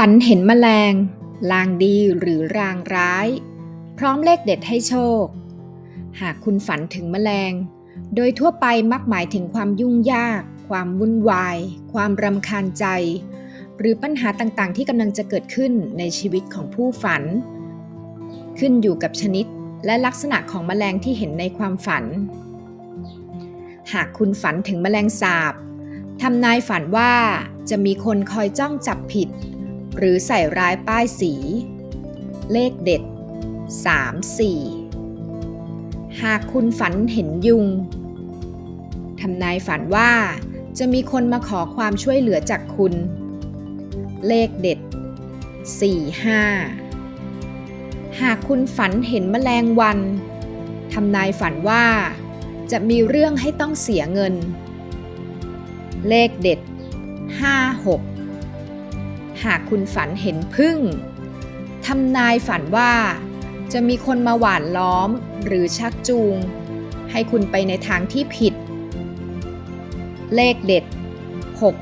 ฝันเห็นแมลง ลางดีหรือรางร้าย พร้อมเลขเด็ดให้โชค หากคุณฝันถึงแมลง โดยทั่วไปมักหมายถึงความยุ่งยาก ความวุ่นวาย ความรำคาญใจ หรือปัญหาต่างๆ ที่กำลังจะเกิดขึ้นในชีวิตของผู้ฝัน ขึ้นอยู่กับชนิดและลักษณะของแมลงที่เห็นในความฝัน หากคุณฝันถึงแมลงสาบทำนายฝันว่าจะมีคนคอยจ้องจับผิด หรือใส่ร้ายป้ายสี เลขเด็ด 3 4 หากคุณฝันเห็นยุง ทำนายฝันว่าจะมีคนมาขอความช่วยเหลือจากคุณ เลขเด็ด 4 5 หากคุณฝันเห็นแมลงวัน ทำนายฝันว่า จะมีเรื่องให้ต้องเสียเงิน เลขเด็ด 5 6 หากคุณฝันเห็นพึ่งทำนายฝันว่า จะมีคนมาหวานล้อมหรือชักจูง ให้คุณไปในทางที่ผิด เลขเด็ด 6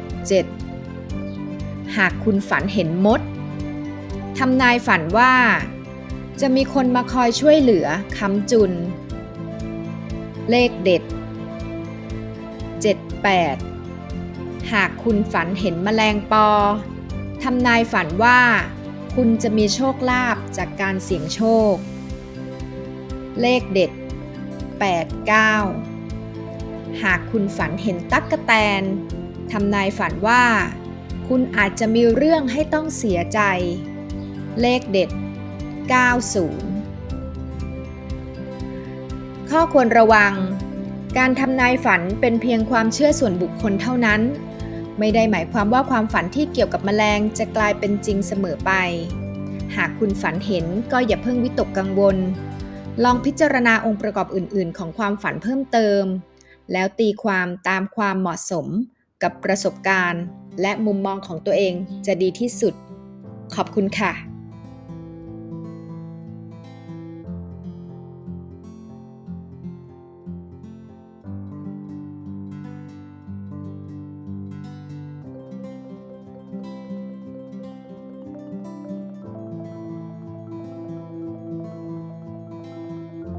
7 หากคุณฝันเห็นมดทำนายฝันว่า จะมีคนมาคอยช่วยเหลือค้ำจุน เลขเด็ด 78 หากคุณฝันเห็นแมลงปอ ทำนายฝันว่า คุณจะมีโชคลาภจากการเสี่ยงโชค เลขเด็ด 89 หากคุณฝันเห็นตั๊กกะแตนทำนายฝันว่า คุณอาจจะมีเรื่องให้ต้องเสียใจ เลขเด็ด 90 ข้อควรระวัง การทำนายฝันเป็นเพียงความเชื่อส่วนบุคคลเท่านั้น ไม่ได้หมายความว่าความฝันที่เกี่ยวกับแมลงจะกลายเป็นจริงเสมอไป หากคุณฝันเห็นก็อย่าเพิ่งวิตกกังวล ลองพิจารณาองค์ประกอบอื่น ๆ ของความฝันเพิ่มเติม แล้วตีความตามความเหมาะสมกับประสบการณ์ และมุมมองของตัวเองจะดีที่สุด ขอบคุณค่ะ